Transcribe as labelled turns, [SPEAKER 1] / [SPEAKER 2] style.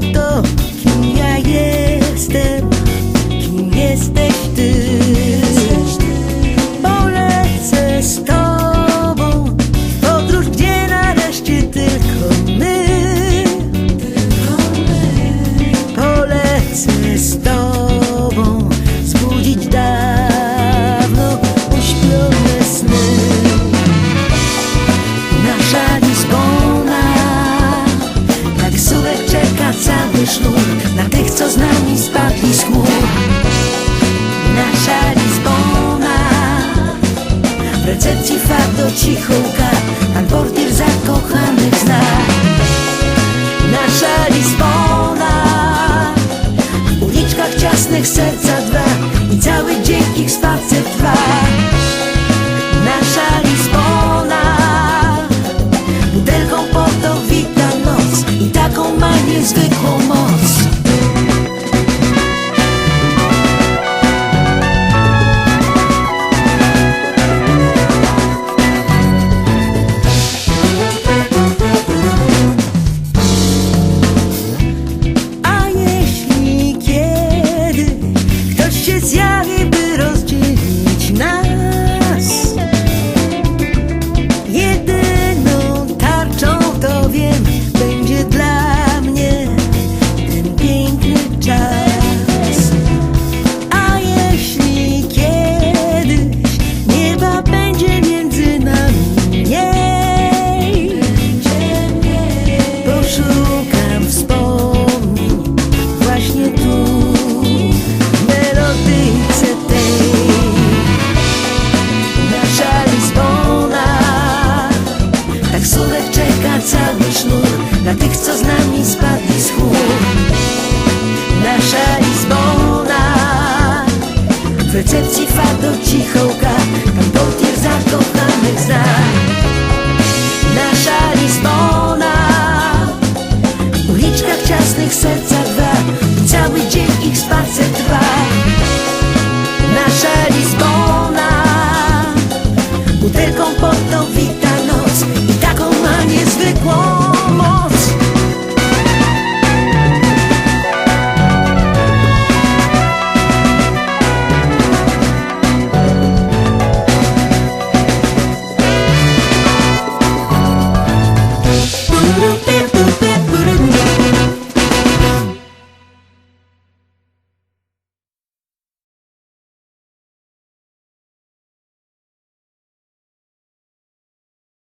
[SPEAKER 1] loco sznur Na tych, co z nami spadli z chmur. Nasza Lizbona W recepcji fardo cicho łka Pan portier zakochanych zna. Nasza Lizbona W uliczkach ciasnych serca dwa. I cały dzień ich spacer trwa. W recepcji fado cichołka Pan portier zakochanych zna. Nasza Lizbona W uliczkach ciasnych serca